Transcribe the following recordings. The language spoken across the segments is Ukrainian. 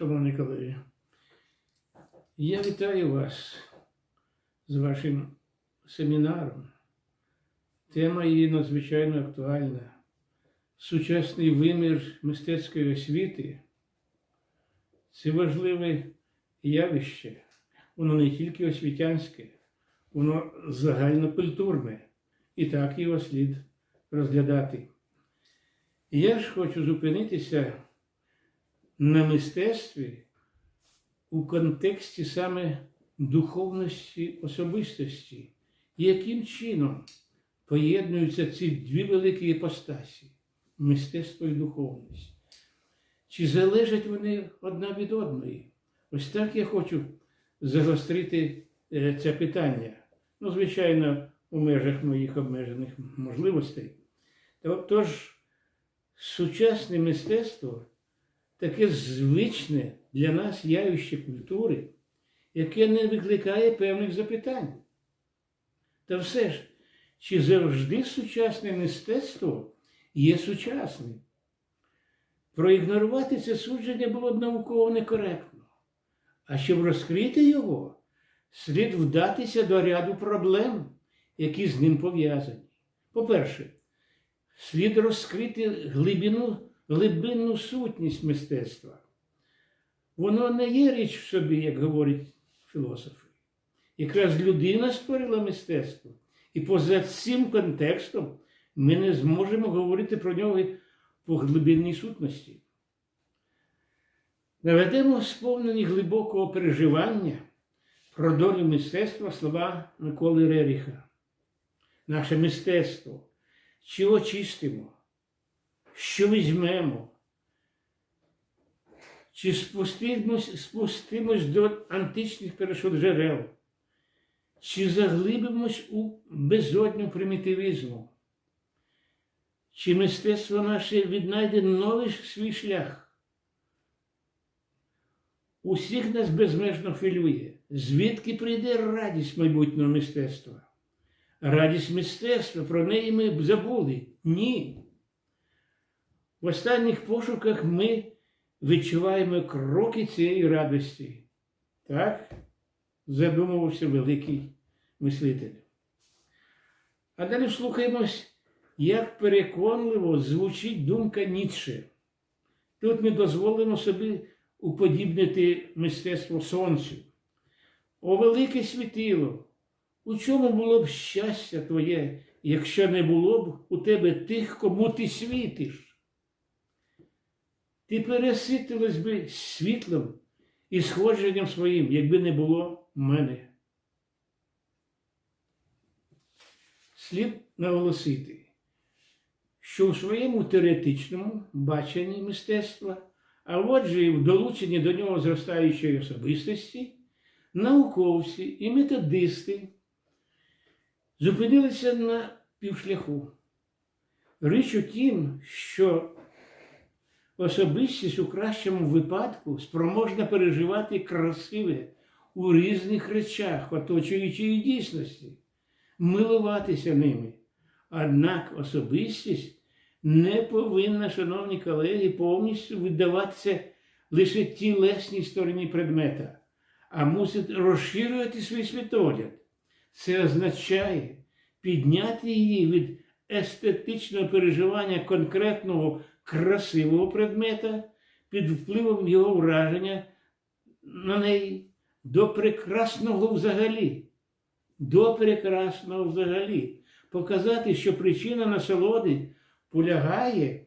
шановні колеги. Я вітаю вас з вашим семінаром. Тема її надзвичайно актуальна. Сучасний вимір мистецької освіти це важливе явище. Воно не тільки освітянське, воно загальнокультурне. І так його слід розглядати. Я ж хочу зупинитися на мистецтві у контексті саме духовності особистості, яким чином поєднуються ці дві великі іпостасі мистецтво і духовність. Чи залежать вони одна від одної? Ось так я хочу загострити е, це питання. Ну, звичайно, у межах моїх обмежених можливостей. Тож, сучасне мистецтво таке звичне для нас явище культури, яке не викликає певних запитань. Та все ж, чи завжди сучасне мистецтво є сучасним? Проігнорувати це судження було б науково некоректно. А щоб розкрити його, слід вдатися до ряду проблем, які з ним пов'язані. По-перше, слід розкрити глибину, глибинну сутність мистецтва. Воно не є річ в собі, як говорять філософи. Якраз людина створила мистецтво. І поза цим контекстом ми не зможемо говорити про нього по глибинній сутності. Наведемо сповнені глибокого переживання про долю мистецтва слова Миколи Реріха. Наше мистецтво, чи очистимо, що візьмемо, чи спустимось, спустимось до античних перешкод джерел, чи заглибимось у безодню примітивізму, чи мистецтво наше віднайде новий свій шлях. Усіх нас безмежно хвилює, звідки прийде радість майбутнього мистецтва. Радість мистецтва, про неї ми забули. Ні. В останніх пошуках ми відчуваємо кроки цієї радості. Так задумувався великий мислитель. А далі слухаємось, як переконливо звучить думка Ніцше. Тут ми дозволимо собі уподібнити мистецтво сонцю. О, велике світило! У чому було б щастя твоє, якщо не було б у тебе тих, кому ти світиш? Ти переситилась би світлом і сходженням своїм, якби не було мене. Слід наголосити, що у своєму теоретичному баченні мистецтва, а отже, і в долученні до нього зростаючої особистості, науковці і методисти зупинилися на півшляху. Річ у тім, що особистість у кращому випадку спроможна переживати красиве у різних речах, оточуючої дійсності, милуватися ними. Однак особистість не повинна, шановні колеги, повністю віддаватися лише тілесній стороні предмета, а мусить розширювати свій світогляд. Це означає підняти її від естетичного переживання конкретного красивого предмета під впливом його враження на неї до прекрасного взагалі. До прекрасного взагалі. Показати, що причина насолоди полягає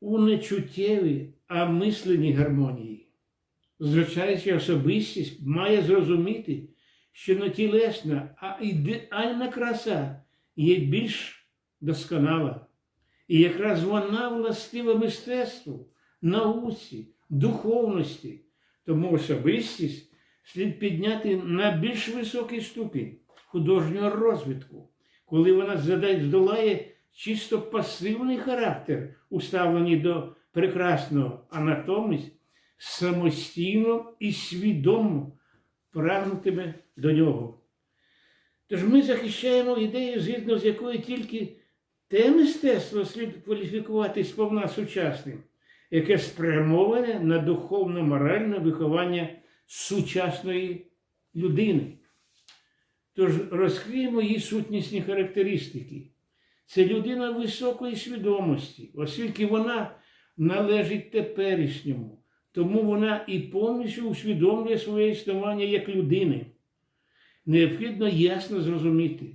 у нечуттєвій, а мисленій гармонії. Звичайна особистість має зрозуміти, що не тілесна, а ідеальна краса є більш досконала. І якраз вона властива мистецтву, науці, духовності, тому особистість слід підняти на більш високий ступінь художнього розвитку, коли вона здолає чисто пасивний характер, уставлений до прекрасного, а натомість самостійно і свідомо прагнутиме до нього. Тож ми захищаємо ідею, згідно з якою тільки те мистецтво слід кваліфікувати сповна сучасним, яке спрямоване на духовно-моральне виховання сучасної людини. Тож розкриємо її сутнісні характеристики. Це людина високої свідомості, оскільки вона належить теперішньому, тому вона і повністю усвідомлює своє існування як людини. Необхідно ясно зрозуміти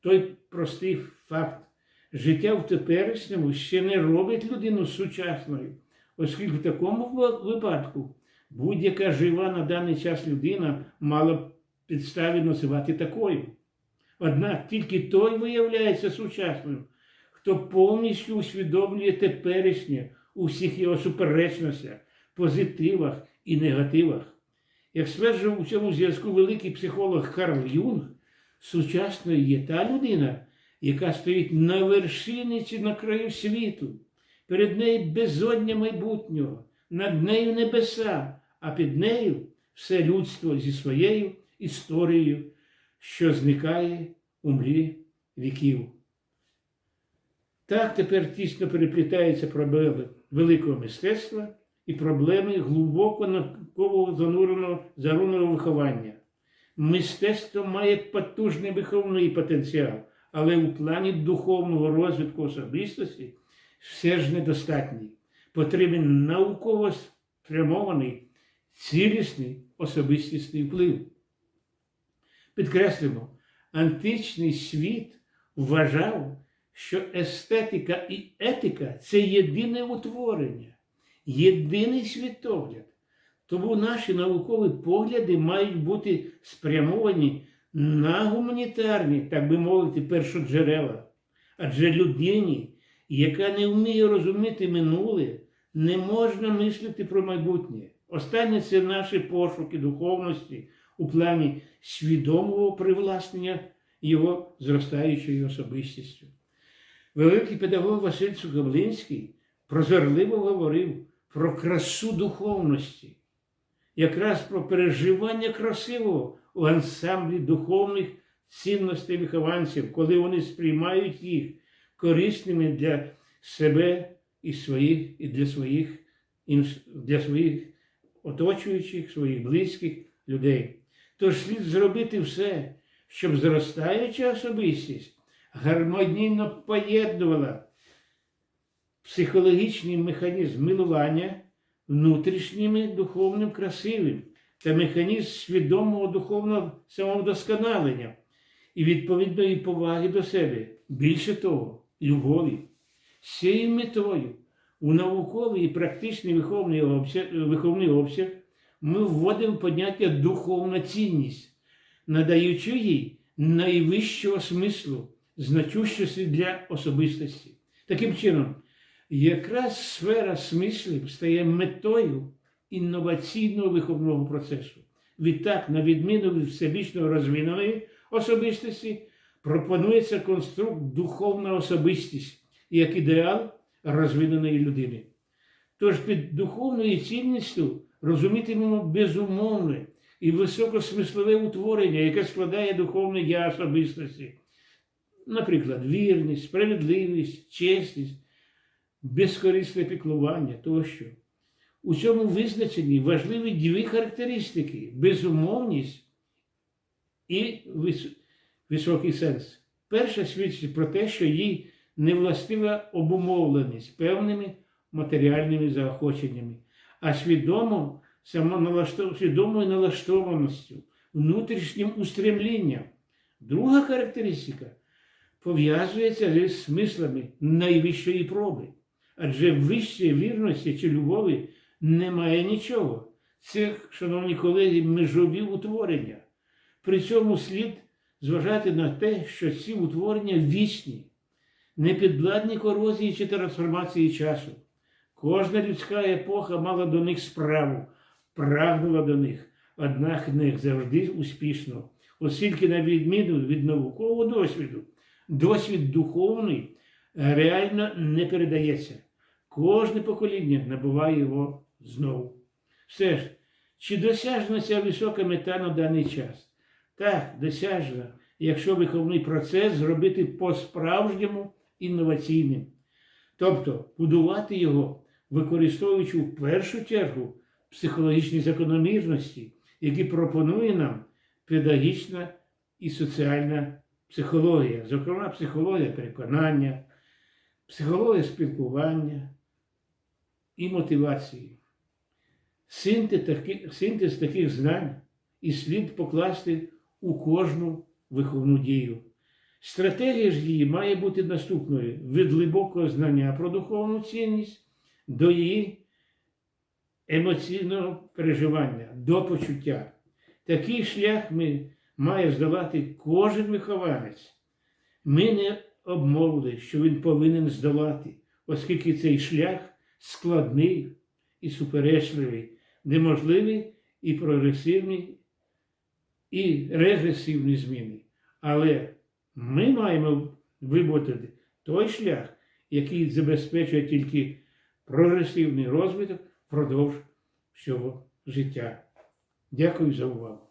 той простий факт. Життя в теперішньому ще не робить людину сучасною, оскільки в такому випадку будь-яка жива на даний час людина мала б підставі називати такою. Однак тільки той виявляється сучасним, хто повністю усвідомлює теперішнє у всіх його суперечностях, позитивах і негативах. Як стверджував у цьому зв'язку великий психолог Карл Юнг, сучасною є та людина, яка стоїть на вершині чи на краю світу, перед нею безодня майбутнього, над нею небеса, а під нею все людство зі своєю історією, що зникає у мрі віків. Так тепер тісно переплітаються проблеми великого мистецтва і проблеми глибоко наукового зануреного зарунного виховання. Мистецтво має потужний виховний потенціал, але у плані духовного розвитку особистості все ж недостатній. Потрібен науково спрямований, цілісний особистісний вплив. Підкреслимо, античний світ вважав, що естетика і етика це єдине утворення, єдиний світогляд. Тому наші наукові погляди мають бути спрямовані на гуманітарні, так би мовити, першоджерела. Адже людині, яка не вміє розуміти минуле, не можна мислити про майбутнє. Останнє це наші пошуки духовності у плані свідомого привласнення його зростаючою особистістю. Великий педагог Василь Цукоблинський прозорливо говорив про красу духовності, якраз про переживання красивого у ансамблі духовних цінностей вихованців, коли вони сприймають їх корисними для себе і своїх, і для своїх, для своїх оточуючих, своїх близьких людей. Тож слід зробити все, щоб зростаюча особистість гармонійно поєднувала психологічний механізм милування внутрішніми духовним красивим та механізм свідомого духовного самовдосконалення і відповідної поваги до себе. Більше того, любові. З цією метою у науковий і практичний виховний обсяг, виховний обсяг ми вводимо поняття духовна цінність, надаючи їй найвищого смислу, значущості для особистості. Таким чином, якраз сфера смислів стає метою інноваційного виховного процесу. Відтак, на відміну від всебічно розвиненої особистості, пропонується конструкт духовна особистість як ідеал розвиненої людини. Тож під духовною цінністю розумітимемо безумовне і високосмислове утворення, яке складає духовне я особистості. Наприклад, вірність, справедливість, чесність, безкорисне піклування тощо. У цьому визначенні важливі дві характеристики безумовність і високий сенс. Перша свідчить про те, що їй не властива обумовленість певними матеріальними заохоченнями, а свідомо свідомою налаштованістю, внутрішнім устремлінням. Друга характеристика пов'язується зі смислами найвищої проби. Адже вищої вірності чи любові немає нічого. Це, шановні колеги, межові утворення. При цьому слід зважати на те, що ці утворення вічні, не непідвладні корозії чи трансформації часу. Кожна людська епоха мала до них справу, прагнула до них, однак не завжди успішно, оскільки, на відміну від наукового досвіду, досвід духовний реально не передається. Кожне покоління набуває його знову. Все ж, чи досяжна ця висока мета на даний час? Так, досяжна, якщо виховний процес зробити по-справжньому інноваційним. Тобто будувати його використовуючи в першу чергу психологічні закономірності, які пропонує нам педагогічна і соціальна психологія, зокрема, психологія переконання, психологія спілкування і мотивації. Синтез таких, знань і слід покласти у кожну виховну дію. Стратегія ж її має бути наступною від глибокого знання про духовну цінність до її емоційного переживання, до почуття. Такий шлях ми має здолати кожен вихованець. Ми не обмовили, що він повинен здолати, оскільки цей шлях складний і суперечливий, неможливі і прогресивні, і регресивні зміни. Але ми маємо виботати той шлях, який забезпечує тільки прогресивний розвиток впродовж всього життя. Дякую за увагу.